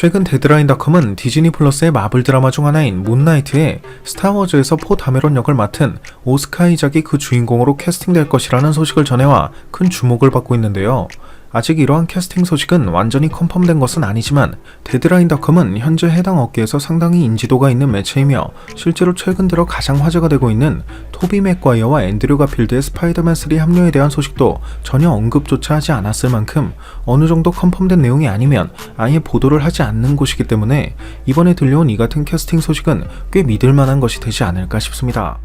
최근 데드라인닷컴은 디즈니 플러스의 마블 드라마 중 하나인 문나이트에 스타워즈에서 포 다메론 역을 맡은 오스카 이작이 그 주인공으로 캐스팅될 것이라는 소식을 전해와 큰 주목을 받고 있는데요. 아직 이러한 캐스팅 소식은 완전히 컨펌된 것은 아니지만 데드라인닷컴은 현재 해당 업계에서 상당히 인지도가 있는 매체이며 실제로 최근 들어 가장 화제가 되고 있는 토비 맥과이어와 앤드류 가필드의 스파이더맨 3 합류에 대한 소식도 전혀 언급조차 하지 않았을 만큼 어느 정도 컨펌된 내용이 아니면 아예 보도를 하지 않는 곳이기 때문에 이번에 들려온 이 같은 캐스팅 소식은 꽤 믿을 만한 것이 되지 않을까 싶습니다.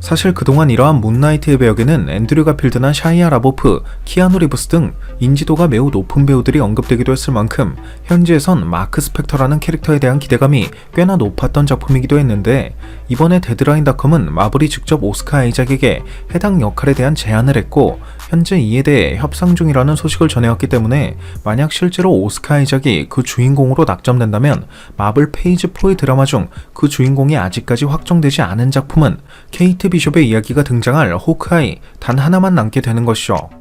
사실 그동안 이러한 문나이트의 배역에는 앤드류 가필드나 샤이아 라보프, 키아누 리브스 등 인지도가 매우 높은 배우들이 언급되기도 했을 만큼 현지에선 마크 스펙터라는 캐릭터에 대한 기대감이 꽤나 높았던 작품이기도 했는데 이번에 데드라인닷컴은 마블이 직접 오스카 아이작에게 해당 역할에 대한 제안을 했고 현재 이에 대해 협상 중이라는 소식을 전해왔기 때문에 만약 실제로 오스카 아이작이 그 주인공으로 낙점된다면 마블 페이지 4의 드라마 중 그 주인공이 아직까지 확정되지 않은 작품은 케이트 비숍의 이야기가 등장할 호크아이 단 하나만 남게 되는 것이죠.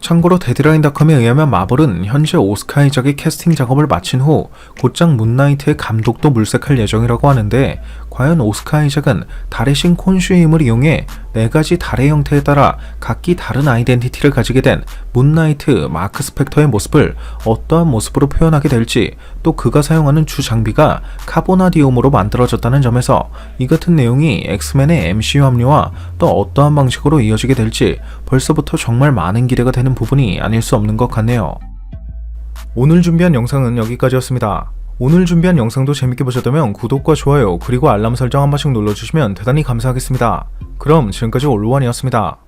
참고로 데드라인닷컴에 의하면 마블은 현재 오스카 이작의 캐스팅 작업을 마친 후 곧장 문나이트의 감독도 물색할 예정이라고 하는데 과연 오스카 이작은 달의 신 콘슈의 힘을 이용해 네 가지 달의 형태에 따라 각기 다른 아이덴티티를 가지게 된 문나이트 마크 스펙터의 모습을 어떠한 모습으로 표현하게 될지 또 그가 사용하는 주 장비가 카보나디움으로 만들어졌다는 점에서 이 같은 내용이 엑스맨의 MCU 합류와 또 어떠한 방식으로 이어지게 될지 벌써부터 정말 많은 기대가 되는 부분이 아닐 수 없는 것 같네요. 오늘 준비한 영상은 여기까지였습니다. 오늘 준비한 영상도 재밌게 보셨다면 구독과 좋아요 그리고 알람 설정 한 번씩 눌러주시면 대단히 감사하겠습니다. 그럼 지금까지 올로원이었습니다.